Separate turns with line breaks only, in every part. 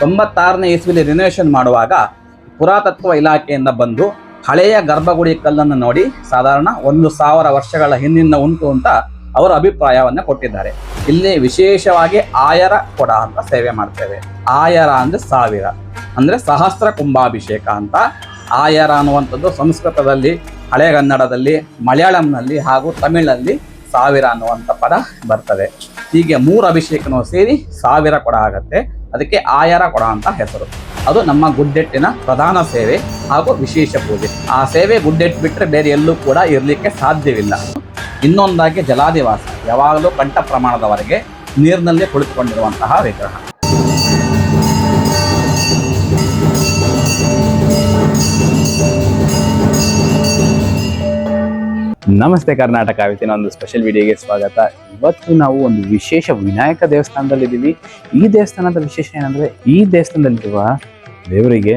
ತೊಂಬತ್ತಾರನೇ ಇಸ್ವಿಲಿ renovation ಮಾಡುವಾಗ ಪುರಾತತ್ವ ಇಲಾಖೆಯಿಂದ ಬಂದು ಹಳೆಯ ಗರ್ಭಗುಡಿ ಕಲ್ಲನ್ನು ನೋಡಿ ಸಾಧಾರಣ ಒಂದು ಸಾವಿರ ವರ್ಷಗಳ ಹಿಂದಿನ ಉಂಟು ಅಂತ ಅವರ ಅಭಿಪ್ರಾಯವನ್ನು ಕೊಟ್ಟಿದ್ದಾರೆ. ಇಲ್ಲಿ ವಿಶೇಷವಾಗಿ ಆಯರ ಕೊಡ ಅಂತ ಸೇವೆ ಮಾಡ್ತೇವೆ. ಆಯರ ಅಂದ್ರೆ ಸಾವಿರ, ಅಂದ್ರೆ ಸಹಸ್ರ ಕುಂಭಾಭಿಷೇಕ ಅಂತ. ಆಯರ ಅನ್ನುವಂಥದ್ದು ಸಂಸ್ಕೃತದಲ್ಲಿ ಹಳೆಗನ್ನಡದಲ್ಲಿ ಮಲಯಾಳಂನಲ್ಲಿ ಹಾಗೂ ತಮಿಳಲ್ಲಿ ಸಾವಿರ ಅನ್ನುವಂಥ ಪದ ಬರ್ತದೆ. ಹೀಗೆ ಮೂರು ಅಭಿಷೇಕನೂ ಸೇರಿ ಸಾವಿರ ಕೊಡ ಆಗತ್ತೆ. ಅದಕ್ಕೆ ಆಯಾರ ಕೊಡ ಅಂತ ಹೆಸರು. ಅದು ನಮ್ಮ ಗುಡ್ಡೆಟ್ಟಿನ ಪ್ರಧಾನ ಸೇವೆ ಹಾಗೂ ವಿಶೇಷ ಪೂಜೆ. ಆ ಸೇವೆ ಗುಡ್ಡೆಟ್ಟು ಬಿಟ್ಟರೆ ಬೇರೆ ಎಲ್ಲೂ ಕೂಡ ಇರಲಿಕ್ಕೆ ಸಾಧ್ಯವಿಲ್ಲ. ಇನ್ನೊಂದಾಗಿ ಜಲಾದಿವಾಸ ಯಾವಾಗಲೂ ಕಂಠ ಪ್ರಮಾಣದವರೆಗೆ ನೀರಿನಲ್ಲಿ ಕುಳಿತುಕೊಂಡಿರುವಂತಹ ವಿಗ್ರಹ.
ನಮಸ್ತೆ ಕರ್ನಾಟಕ, ಇವತ್ತಿನ ಒಂದು ಸ್ಪೆಷಲ್ ವಿಡಿಯೋಗೆ ಸ್ವಾಗತ. ಇವತ್ತು ನಾವು ಒಂದು ವಿಶೇಷ ವಿನಾಯಕ ದೇವಸ್ಥಾನದಲ್ಲಿದ್ದೀವಿ ಈ ದೇವಸ್ಥಾನದ ವಿಶೇಷ ಏನಂದ್ರೆ, ಈ ದೇವಸ್ಥಾನದಲ್ಲಿರುವ ದೇವರಿಗೆ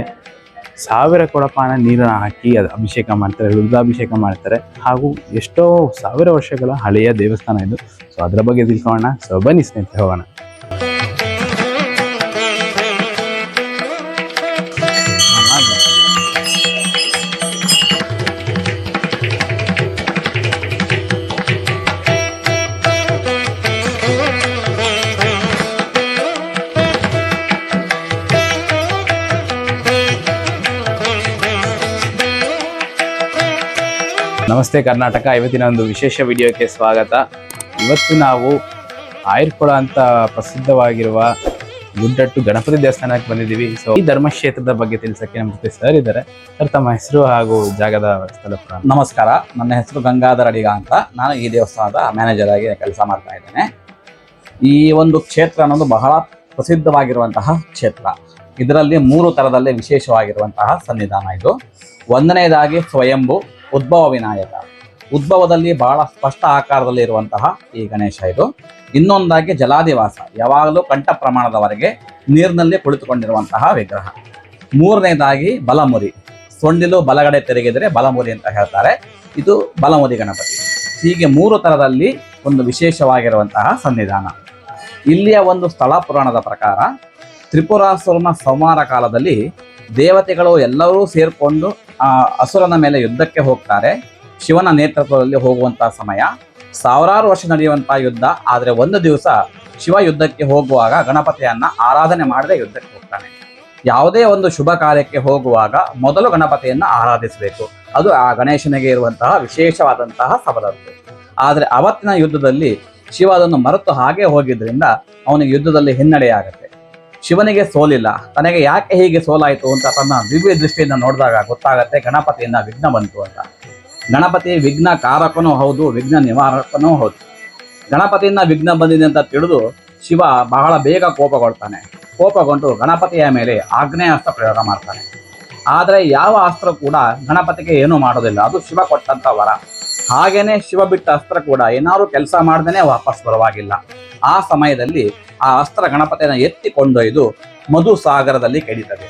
ಸಾವಿರ ಕೊಡಪಾನ ನೀರನ್ನು ಹಾಕಿ ಅದು ಅಭಿಷೇಕ ಮಾಡ್ತಾರೆ, ರುದ್ರಾಭಿಷೇಕ ಮಾಡ್ತಾರೆ. ಹಾಗೂ ಎಷ್ಟೋ ಸಾವಿರ ವರ್ಷಗಳ ಹಳೆಯ ದೇವಸ್ಥಾನ ಇದು. ಸೊ ಅದರ ಬಗ್ಗೆ ತಿಳ್ಕೊಳ್ಳೋಣ. ಸೊ ಬನ್ನಿ ಸ್ನೇಹಿತರೆ, ಹೋಗೋಣ. ನಮಸ್ತೆ ಕರ್ನಾಟಕ. ಇವತ್ತಿನ ಒಂದು ವಿಶೇಷ ವಿಡಿಯೋಕ್ಕೆ ಸ್ವಾಗತ. ಇವತ್ತು ನಾವು ಆಯುರ್ಕೊಳ ಅಂತ ಪ್ರಸಿದ್ಧವಾಗಿರುವ ಗುಡ್ಡಟ್ಟು ಗಣಪತಿ ದೇವಸ್ಥಾನಕ್ಕೆ ಬಂದಿದ್ದೀವಿ. ಸೊ ಈ ಧರ್ಮಕ್ಷೇತ್ರದ ಬಗ್ಗೆ ತಿಳಿಸಕ್ಕೆ ನಮ್ಮ ಜೊತೆ ಸರ್ ಇದ್ದಾರೆ. ಸರ್ ತಮ್ಮ ಹೆಸರು ಹಾಗೂ ಜಾಗದ ಸ್ಥಳ
ನಮಸ್ಕಾರ, ನನ್ನ ಹೆಸರು ಗಂಗಾಧರ ಅಡಿಗ ಅಂತ ನಾನು ಈ ದೇವಸ್ಥಾನದ ಮ್ಯಾನೇಜರ್ ಆಗಿ ಕೆಲಸ ಮಾಡ್ತಾ ಇದ್ದೇನೆ. ಈ ಒಂದು ಕ್ಷೇತ್ರ ಅನ್ನೋದು ಬಹಳ ಪ್ರಸಿದ್ಧವಾಗಿರುವಂತಹ ಕ್ಷೇತ್ರ. ಇದರಲ್ಲಿ ಮೂರು ತರದಲ್ಲಿ ವಿಶೇಷವಾಗಿರುವಂತಹ ಸನ್ನಿಧಾನ ಇದು. ಒಂದನೇದಾಗಿ ಸ್ವಯಂಭು ಉದ್ಭವ ವಿನಾಯಕ. ಉದ್ಭವದಲ್ಲಿ ಬಹಳ ಸ್ಪಷ್ಟ ಆಕಾರದಲ್ಲಿ ಇರುವಂತಹ ಈ ಗಣೇಶ ಇದು. ಇನ್ನೊಂದಾಗಿ ಜಲಾದಿವಾಸ ಯಾವಾಗಲೂ ಕಂಠ ಪ್ರಮಾಣದವರೆಗೆ ನೀರಿನಲ್ಲಿ ಕುಳಿತುಕೊಂಡಿರುವಂತಹ ವಿಗ್ರಹ. ಮೂರನೇದಾಗಿ ಬಲಮುರಿ. ಸೊಂಡಿಲು ಬಲಗಡೆ ತಿರುಗಿದರೆ ಬಲಮುರಿ ಅಂತ ಹೇಳ್ತಾರೆ. ಇದು ಬಲಮುರಿ ಗಣಪತಿ. ಹೀಗೆ ಮೂರು ತರದಲ್ಲಿ ಒಂದು ವಿಶೇಷವಾಗಿರುವಂತಹ ಸನ್ನಿಧಾನ. ಇಲ್ಲಿಯ ಒಂದು ಸ್ಥಳ ಪುರಾಣದ ಪ್ರಕಾರ ತ್ರಿಪುರಾಸುರನ ಸಂಹಾರ ಕಾಲದಲ್ಲಿ ದೇವತೆಗಳು ಎಲ್ಲರೂ ಸೇರಿಕೊಂಡು ಆ ಅಸುರನ ಮೇಲೆ ಯುದ್ಧಕ್ಕೆ ಹೋಗ್ತಾರೆ. ಶಿವನ ನೇತೃತ್ವದಲ್ಲಿ ಹೋಗುವಂತಹ ಸಮಯ. ಸಾವಿರಾರು ವರ್ಷ ನಡೆಯುವಂತಹ ಯುದ್ಧ. ಆದರೆ ಒಂದು ದಿವಸ ಶಿವ ಯುದ್ಧಕ್ಕೆ ಹೋಗುವಾಗ ಗಣಪತಿಯನ್ನ ಆರಾಧನೆ ಮಾಡದೆ ಯುದ್ಧಕ್ಕೆ ಹೋಗ್ತಾನೆ. ಯಾವುದೇ ಒಂದು ಶುಭ ಕಾರ್ಯಕ್ಕೆ ಹೋಗುವಾಗ ಮೊದಲು ಗಣಪತಿಯನ್ನ ಆರಾಧಿಸಬೇಕು. ಅದು ಆ ಗಣೇಶನಿಗೆ ಇರುವಂತಹ ವಿಶೇಷವಾದಂತಹ ಸವಲತ್ತು. ಆದರೆ ಅವತ್ತಿನ ಯುದ್ಧದಲ್ಲಿ ಶಿವ ಅದನ್ನು ಮರೆತು ಹಾಗೆ ಹೋಗಿದ್ರಿಂದ ಅವನಿಗೆ ಯುದ್ಧದಲ್ಲಿ ಹಿನ್ನಡೆಯಾಗುತ್ತೆ. ಶಿವನಿಗೆ ಸೋಲಿಲ್ಲ. ತನಗೆ ಯಾಕೆ ಹೀಗೆ ಸೋಲಾಯಿತು ಅಂತ ತನ್ನ ದಿವ್ಯ ದೃಷ್ಟಿಯಿಂದ ನೋಡಿದಾಗ ಗೊತ್ತಾಗತ್ತೆ ಗಣಪತಿಯಿಂದ ವಿಘ್ನ ಬಂತು ಅಂತ. ಗಣಪತಿ ವಿಘ್ನ ಕಾರಕನೂ ಹೌದು, ವಿಘ್ನ ನಿವಾರಕನೂ ಹೌದು. ಗಣಪತಿಯಿಂದ ವಿಘ್ನ ಬಂದಿದೆ ಅಂತ ತಿಳಿದು ಶಿವ ಬಹಳ ಬೇಗ ಕೋಪಗೊಳ್ತಾನೆ. ಕೋಪಗೊಂಡು ಗಣಪತಿಯ ಮೇಲೆ ಆಗ್ನೇಯಾಸ್ತ್ರ ಪ್ರಯೋಗ ಮಾಡ್ತಾನೆ. ಆದರೆ ಯಾವ ಅಸ್ತ್ರ ಕೂಡ ಗಣಪತಿಗೆ ಏನೂ ಮಾಡೋದಿಲ್ಲ. ಅದು ಶಿವ ಕೊಟ್ಟಂಥ ವರ. ಹಾಗೇನೆ ಶಿವ ಬಿಟ್ಟ ಅಸ್ತ್ರ ಕೂಡ ಏನಾದರೂ ಕೆಲಸ ಮಾಡ್ದೇ ವಾಪಸ್ ಬರುವಾಗಿಲ್ಲ. ಆ ಸಮಯದಲ್ಲಿ ಆ ಅಸ್ತ್ರ ಗಣಪತಿಯನ್ನು ಎತ್ತಿ ಕೊಂಡೊಯ್ದು ಮಧು ಸಾಗರದಲ್ಲಿ ಕೆಡಿತದೆ.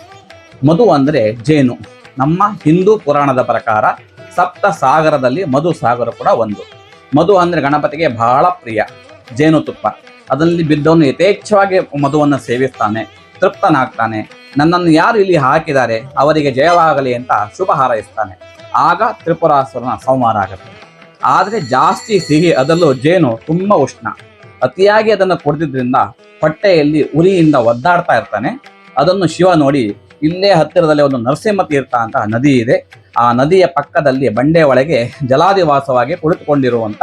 ಮಧು ಅಂದರೆ ಜೇನು. ನಮ್ಮ ಹಿಂದೂ ಪುರಾಣದ ಪ್ರಕಾರ ಸಪ್ತ ಸಾಗರದಲ್ಲಿ ಮಧು ಸಾಗರ ಕೂಡ ಒಂದು. ಮಧು ಅಂದರೆ ಗಣಪತಿಗೆ ಬಹಳ ಪ್ರಿಯ ಜೇನುತುಪ್ಪ ಅದರಲ್ಲಿ ಬಿದ್ದವನು ಯಥೇಚ್ಛವಾಗಿ ಮಧುವನ್ನು ಸೇವಿಸ್ತಾನೆ, ತೃಪ್ತನಾಗ್ತಾನೆ. ನನ್ನನ್ನು ಯಾರು ಇಲ್ಲಿ ಹಾಕಿದ್ದಾರೆ, ಅವರಿಗೆ ಜಯವಾಗಲಿ ಅಂತ ಶುಭ ಹಾರೈಸ್ತಾನೆ. ಆಗ ತ್ರಿಪುರಾಸುರನ ಸಂಹಾರ ಆಗುತ್ತೆ. ಆದರೆ ಜಾಸ್ತಿ ಸಿಹಿ ಅದರಲ್ಲೂ ಜೇನು ತುಂಬ ಉಷ್ಣ. ಅತಿಯಾಗಿ ಅದನ್ನು ಕೊಡ್ತಿದ್ರಿಂದ ಹೊಟ್ಟೆಯಲ್ಲಿ ಉರಿಯಿಂದ ಒದ್ದಾಡ್ತಾ ಇರ್ತಾನೆ. ಅದನ್ನು ಶಿವ ನೋಡಿ ಇಲ್ಲೇ ಹತ್ತಿರದಲ್ಲಿ ಒಂದು ನರಸಿಂಹ ತೀರ್ಥ ಅಂತ ನದಿ ಇದೆ. ಆ ನದಿಯ ಪಕ್ಕದಲ್ಲಿ ಬಂಡೆ ಒಳಗೆ ಜಲಾದಿವಾಸವಾಗಿ ಕುಳಿತುಕೊಂಡಿರುವಂತ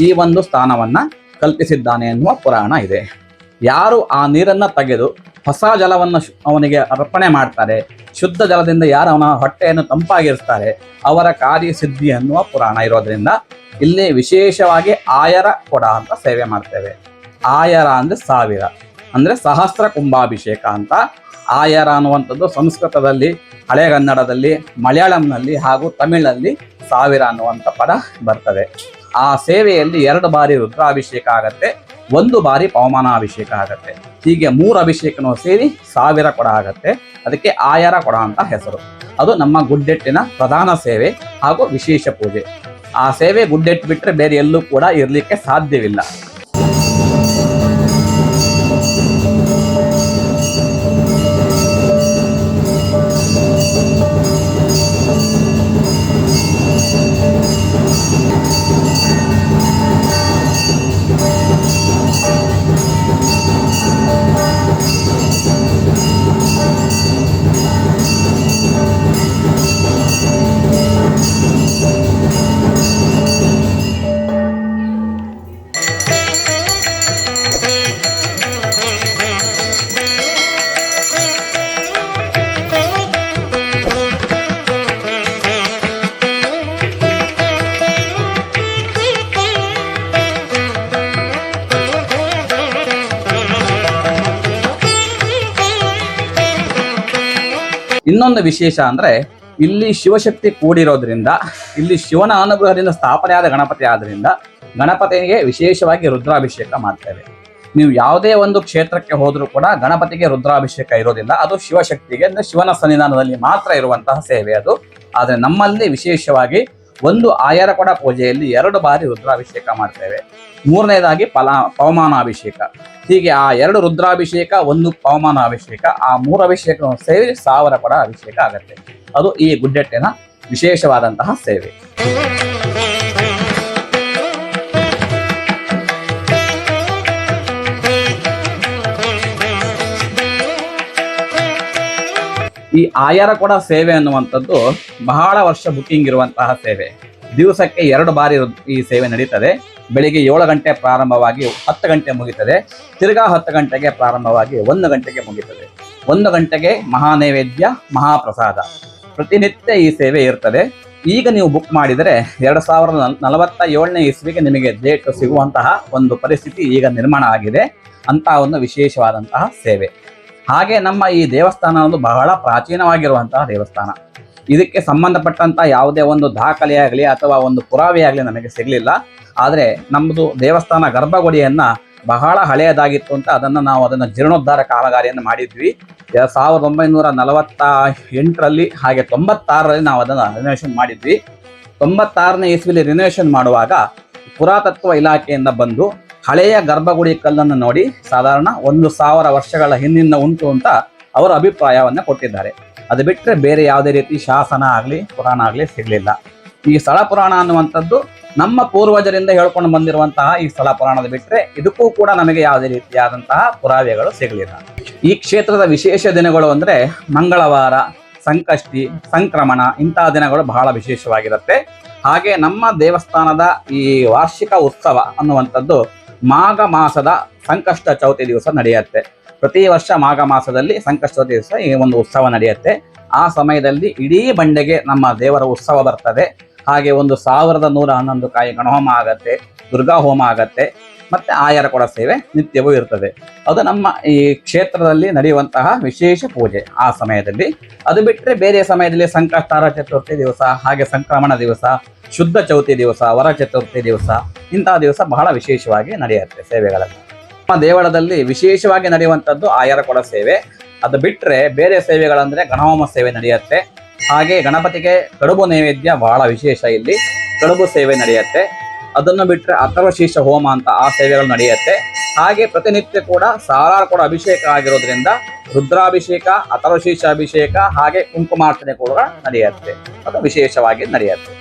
ಈ ಒಂದು ಸ್ಥಾನವನ್ನ ಕಲ್ಪಿಸಿದ್ದಾನೆ ಎನ್ನುವ ಪುರಾಣ ಇದೆ. ಯಾರು ಆ ನೀರನ್ನ ತೆಗೆದು ಹೊಸ ಜಲವನ್ನು ಅವನಿಗೆ ಅರ್ಪಣೆ ಮಾಡ್ತಾರೆ. ಶುದ್ಧ ಜಲದಿಂದ ಯಾರು ಅವನ ಹೊಟ್ಟೆಯನ್ನು ತಂಪಾಗಿರ್ತಾರೆ ಅವರ ಕಾರ್ಯ ಸಿದ್ಧಿ ಅನ್ನುವ ಪುರಾಣ ಇರೋದ್ರಿಂದ ಇಲ್ಲಿ ವಿಶೇಷವಾಗಿ ಆಯರ ಕೊಡ ಅಂತ ಸೇವೆ ಮಾಡ್ತೇವೆ. ಆಯರ ಅಂದ್ರೆ ಸಾವಿರ. ಅಂದ್ರೆ ಸಹಸ್ರ ಕುಂಭಾಭಿಷೇಕ ಅಂತ. ಆಯರ ಅನ್ನುವಂಥದ್ದು ಸಂಸ್ಕೃತದಲ್ಲಿ ಹಳೆಗನ್ನಡದಲ್ಲಿ ಮಲಯಾಳಂನಲ್ಲಿ ಹಾಗೂ ತಮಿಳಲ್ಲಿ ಸಾವಿರ ಅನ್ನುವಂಥ ಪದ ಬರ್ತದೆ. ಆ ಸೇವೆಯಲ್ಲಿ ಎರಡು ಬಾರಿ ರುದ್ರಾಭಿಷೇಕ ಆಗತ್ತೆ. ಒಂದು ಬಾರಿ ಪವಮಾನ ಅಭಿಷೇಕ ಆಗತ್ತೆ. ಹೀಗೆ ಮೂರು ಅಭಿಷೇಕನೂ ಸೇರಿ ಸಾವಿರ ಕೊಡ ಆಗತ್ತೆ. ಅದಕ್ಕೆ ಆಯರ ಕೊಡ ಅಂತ ಹೆಸರು. ಅದು ನಮ್ಮ ಗುಡ್ಡೆಟ್ಟಿನ ಪ್ರಧಾನ ಸೇವೆ ಹಾಗೂ ವಿಶೇಷ ಪೂಜೆ. ಆ ಸೇವೆ ಗುಡ್ಡೆಟ್ಟು ಬಿಟ್ಟರೆ ಬೇರೆ ಎಲ್ಲೂ ಕೂಡ ಇರಲಿಕ್ಕೆ ಸಾಧ್ಯವಿಲ್ಲ. ಇನ್ನೊಂದು ವಿಶೇಷ ಅಂದ್ರೆ ಇಲ್ಲಿ ಶಿವಶಕ್ತಿ ಕೂಡಿರೋದ್ರಿಂದ, ಇಲ್ಲಿ ಶಿವನ ಅನುಗ್ರಹದಿಂದ ಸ್ಥಾಪನೆಯಾದ ಗಣಪತಿ ಆದ್ರಿಂದ ಗಣಪತಿಗೆ ವಿಶೇಷವಾಗಿ ರುದ್ರಾಭಿಷೇಕ ಮಾಡ್ತೇವೆ. ನೀವು ಯಾವುದೇ ಒಂದು ಕ್ಷೇತ್ರಕ್ಕೆ ಹೋದ್ರೂ ಕೂಡ ಗಣಪತಿಗೆ ರುದ್ರಾಭಿಷೇಕ ಇರೋದಿಲ್ಲ. ಅದು ಶಿವಶಕ್ತಿಗೆ, ಅಂದ್ರೆ ಶಿವನ ಸನ್ನಿಧಾನದಲ್ಲಿ ಮಾತ್ರ ಇರುವಂತಹ ಸೇವೆ ಅದು. ಆದ್ರೆ ನಮ್ಮಲ್ಲಿ ವಿಶೇಷವಾಗಿ ಒಂದು ಆಯರ ಕೊಡ ಪೂಜೆಯಲ್ಲಿ ಎರಡು ಬಾರಿ ರುದ್ರಾಭಿಷೇಕ ಮಾಡ್ತೇವೆ. ಮೂರನೇದಾಗಿ ಫಲ, ಪವಮಾನಾಭಿಷೇಕ. ಹೀಗೆ ಆ ಎರಡು ರುದ್ರಾಭಿಷೇಕ, ಒಂದು ಪವಮಾನಾಭಿಷೇಕ, ಆ ಮೂರು ಅಭಿಷೇಕವನ್ನು ಸೇರಿ ಸಾವಿರ ಕೊಡ ಅಭಿಷೇಕ ಆಗುತ್ತೆ. ಅದು ಈ ಗುಡ್ಡೆಟ್ಟಿನ ವಿಶೇಷವಾದಂತಹ ಸೇವೆ. ಈ ಆಯರ ಕೂಡ ಸೇವೆ ಅನ್ನುವಂಥದ್ದು ಬಹಳ ವರ್ಷ ಬುಕಿಂಗ್ ಇರುವಂತಹ ಸೇವೆ. ದಿವಸಕ್ಕೆ ಎರಡು ಬಾರಿ ಈ ಸೇವೆ ನಡೀತದೆ. ಬೆಳಿಗ್ಗೆ ಏಳು ಗಂಟೆ ಪ್ರಾರಂಭವಾಗಿ ಹತ್ತು ಗಂಟೆ ಮುಗಿತದೆ. ತಿರ್ಗಾ ಹತ್ತು ಗಂಟೆಗೆ ಪ್ರಾರಂಭವಾಗಿ ಒಂದು ಗಂಟೆಗೆ ಮುಗಿತದೆ. ಒಂದು ಗಂಟೆಗೆ ಮಹಾನೈವೇದ್ಯ, ಮಹಾಪ್ರಸಾದ. ಪ್ರತಿನಿತ್ಯ ಈ ಸೇವೆ ಇರ್ತದೆ. ಈಗ ನೀವು ಬುಕ್ ಮಾಡಿದರೆ ಎರಡು ಸಾವಿರದ ನಲ್- ನಲವತ್ತ ಏಳನೇ ಇಸ್ವಿಗೆ ನಿಮಗೆ ಡೇಟ್ ಸಿಗುವಂತಹ ಒಂದು ಪರಿಸ್ಥಿತಿ ಈಗ ನಿರ್ಮಾಣ ಆಗಿದೆ. ಅಂತ ಒಂದು ವಿಶೇಷವಾದಂತಹ ಸೇವೆ. ಹಾಗೆ ನಮ್ಮ ಈ ದೇವಸ್ಥಾನ ಒಂದು ಬಹಳ ಪ್ರಾಚೀನವಾಗಿರುವಂತಹ ದೇವಸ್ಥಾನ. ಇದಕ್ಕೆ ಸಂಬಂಧಪಟ್ಟಂತ ಯಾವುದೇ ಒಂದು ದಾಖಲೆ ಅಥವಾ ಒಂದು ಪುರಾವೆ ಆಗಲಿ ನಮಗೆ ಸಿಗಲಿಲ್ಲ. ಆದರೆ ನಮ್ಮದು ದೇವಸ್ಥಾನ ಗರ್ಭಗುಡಿಯನ್ನ ಬಹಳ ಹಳೆಯದಾಗಿತ್ತು ಅಂತ ಅದನ್ನು ನಾವು ಅದನ್ನು ಜೀರ್ಣೋದ್ಧಾರ ಕಾಮಗಾರಿಯನ್ನು ಮಾಡಿದ್ವಿ. ಸಾವಿರದ ಒಂಬೈನೂರ ನಲವತ್ತ ಎಂಟರಲ್ಲಿ ಹಾಗೆ ತೊಂಬತ್ತಾರರಲ್ಲಿ ನಾವು ಅದನ್ನು ರಿನೋವೇಷನ್ ಮಾಡಿದ್ವಿ. ತೊಂಬತ್ತಾರನೇ ಇಸ್ವಿಲಿ ರಿನೋವೇಷನ್ ಮಾಡುವಾಗ ಪುರಾತತ್ವ ಇಲಾಖೆಯಿಂದ ಬಂದು ಹಳೆಯ ಗರ್ಭಗುಡಿ ಕಲ್ಲನ್ನು ನೋಡಿ ಸಾಧಾರಣ ಒಂದು ಸಾವಿರ ವರ್ಷಗಳ ಹಿಂದಿನ ಉಂಟು ಅಂತ ಅವರ ಅಭಿಪ್ರಾಯವನ್ನ ಕೊಟ್ಟಿದ್ದಾರೆ. ಅದು ಬಿಟ್ಟರೆ ಬೇರೆ ಯಾವುದೇ ರೀತಿ ಶಾಸನ ಆಗಲಿ, ಪುರಾಣ ಆಗಲಿ ಸಿಗಲಿಲ್ಲ. ಈ ಸ್ಥಳ ಪುರಾಣ ಅನ್ನುವಂಥದ್ದು ನಮ್ಮ ಪೂರ್ವಜರಿಂದ ಹೇಳ್ಕೊಂಡು ಬಂದಿರುವಂತಹ ಈ ಸ್ಥಳ ಪುರಾಣದ ಬಿಟ್ಟರೆ ಇದಕ್ಕೂ ಕೂಡ ನಮಗೆ ಯಾವುದೇ ರೀತಿಯಾದಂತಹ ಪುರಾವೆಗಳು ಸಿಗಲಿಲ್ಲ. ಈ ಕ್ಷೇತ್ರದ ವಿಶೇಷ ದಿನಗಳು ಅಂದರೆ ಮಂಗಳವಾರ, ಸಂಕಷ್ಟಿ, ಸಂಕ್ರಮಣ ಇಂತಹ ದಿನಗಳು ಬಹಳ ವಿಶೇಷವಾಗಿರುತ್ತೆ. ಹಾಗೆ ನಮ್ಮ ದೇವಸ್ಥಾನದ ಈ ವಾರ್ಷಿಕ ಉತ್ಸವ ಅನ್ನುವಂಥದ್ದು ಮಾಘ ಮಾಸದ ಸಂಕಷ್ಟ ಚೌತಿ ದಿವಸ ನಡೆಯುತ್ತೆ. ಪ್ರತಿ ವರ್ಷ ಮಾಘ ಮಾಸದಲ್ಲಿ ಸಂಕಷ್ಟ ಚೌತಿ ದಿವಸ ಈ ಒಂದು ಉತ್ಸವ ನಡೆಯುತ್ತೆ. ಆ ಸಮಯದಲ್ಲಿ ಇಡೀ ಬಂಡೆಗೆ ನಮ್ಮ ದೇವರ ಉತ್ಸವ ಬರ್ತದೆ. ಹಾಗೆ ಒಂದು ಸಾವಿರದ ನೂರ ಹನ್ನೊಂದು ಕಾಯಿ ಗಣಹೋಮ ಆಗತ್ತೆ ದುರ್ಗಾ ಹೋಮ ಆಗತ್ತೆ. ಮತ್ತೆ ಆಯರ ಕೊಡ ಸೇವೆ ನಿತ್ಯವೂ ಇರ್ತದೆ. ಅದು ನಮ್ಮ ಈ ಕ್ಷೇತ್ರದಲ್ಲಿ ನಡೆಯುವಂತಹ ವಿಶೇಷ ಪೂಜೆ ಆ ಸಮಯದಲ್ಲಿ. ಅದು ಬಿಟ್ಟರೆ ಬೇರೆ ಸಮಯದಲ್ಲಿ ಸಂಕಷ್ಟಾರ ಚತುರ್ಥಿ ದಿವಸ, ಹಾಗೆ ಸಂಕ್ರಮಣ ದಿವಸ, ಶುದ್ಧ ಚೌತಿ ದಿವಸ, ವರ ಚತುರ್ಥಿ ದಿವಸ, ಇಂತಹ ದಿವಸ ಬಹಳ ವಿಶೇಷವಾಗಿ ನಡೆಯುತ್ತೆ ಸೇವೆಗಳಲ್ಲಿ. ನಮ್ಮ ದೇವಳದಲ್ಲಿ ವಿಶೇಷವಾಗಿ ನಡೆಯುವಂಥದ್ದು ಆಯರ ಕೊಡ ಸೇವೆ. ಅದು ಬಿಟ್ಟರೆ ಬೇರೆ ಸೇವೆಗಳಂದರೆ ಗಣಹೋಮ ಸೇವೆ ನಡೆಯುತ್ತೆ. ಹಾಗೆ ಗಣಪತಿಗೆ ಕಡುಬು ನೈವೇದ್ಯ ಬಹಳ ವಿಶೇಷ ಇಲ್ಲಿ. ಕಡುಬು ಸೇವೆ ನಡೆಯುತ್ತೆ. ಅದನ್ನು ಬಿಟ್ಟರೆ ಅಥರ್ವಶೀರ್ಷ ಹೋಮ ಅಂತ ಆ ಸೇವೆಗಳು ನಡೆಯುತ್ತೆ. ಹಾಗೆ ಪ್ರತಿನಿತ್ಯ ಕೂಡ ಸಾವಿರಾರು ಕೂಡ ಅಭಿಷೇಕ ಆಗಿರೋದ್ರಿಂದ ರುದ್ರಾಭಿಷೇಕ ಅಥರ್ವಶೀರ್ಷ ಅಭಿಷೇಕ ಹಾಗೆ ಕುಂಕುಮಾರ್ಚನೆ ಕೂಡ ನಡೆಯುತ್ತೆ. ಅದು ವಿಶೇಷವಾಗಿ ನಡೆಯುತ್ತೆ.